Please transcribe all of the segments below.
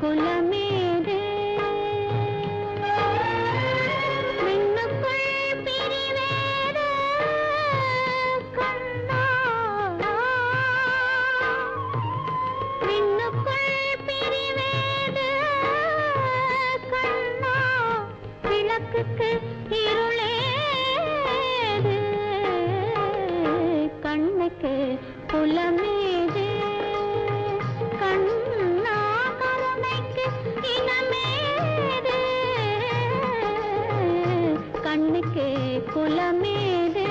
खुला కులమేదే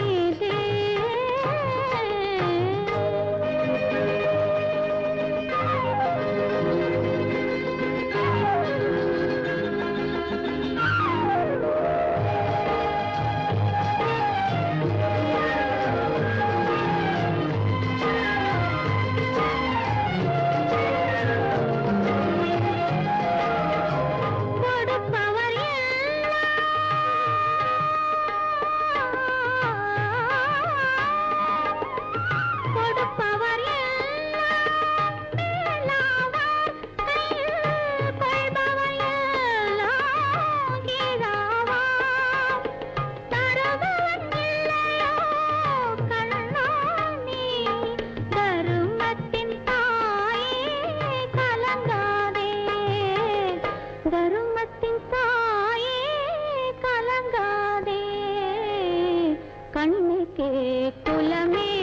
que tú la.